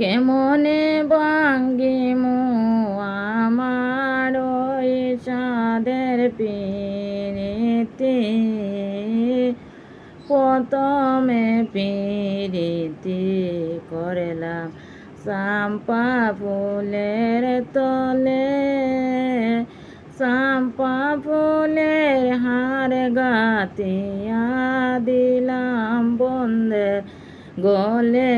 কেমনে ভাঙ্গিমু আমার ওই চাঁদের পিড়িতে? প্রথমে পিড়িতি করলাম চাম্পা ফুলের তলে। চাম্পা ফুলের হার গাতিয়া দিলাম বন্ধের গলে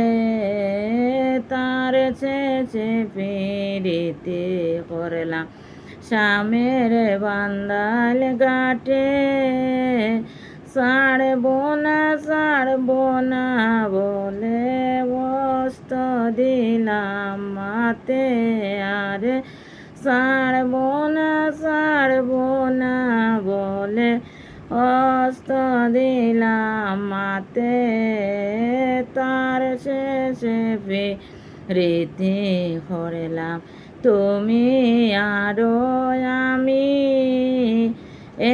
তার ছেঁচে পিড়িতে করলাম স্বামের বান্দাল গাটে সাড়ব না সাড়ব না বলে বস্ত দিলাম মাতে। আরে সাড়ব না সাড়ব না বলে অস্ত দিলাম মাতে, তার শেষে রীতি করলাম তুমি আরও আমি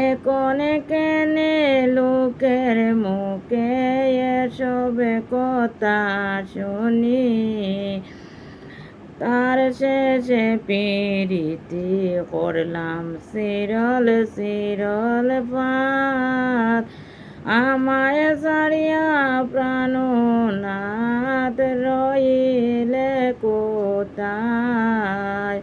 একনে কেনে লোকের মুখে এসব কথা শুনি। তার শেষে পিড়িতি করলাম সিরল সিরল পাত। আমায় সারিয়া প্রাণনাথ রইলে কোথায়?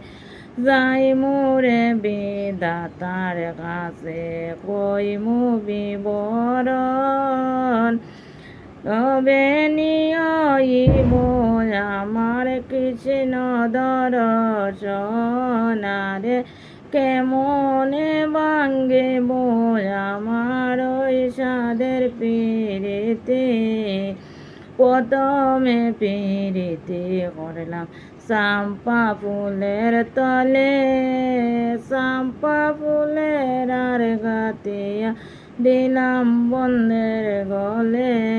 যাই মোরে বেদাতার কাছে কই মু বিবরণ? তবে নিয়ইব আমার দর্শনারে কেমনে ভাঙ্গিব আমার ওই সাদের পিড়িতে? প্রথমে পিড়িতে করলাম চাম্পা ফুলের তলে। চাম্পা ফুলের আর গাতিয়া দিলাম বন্ধের গলে।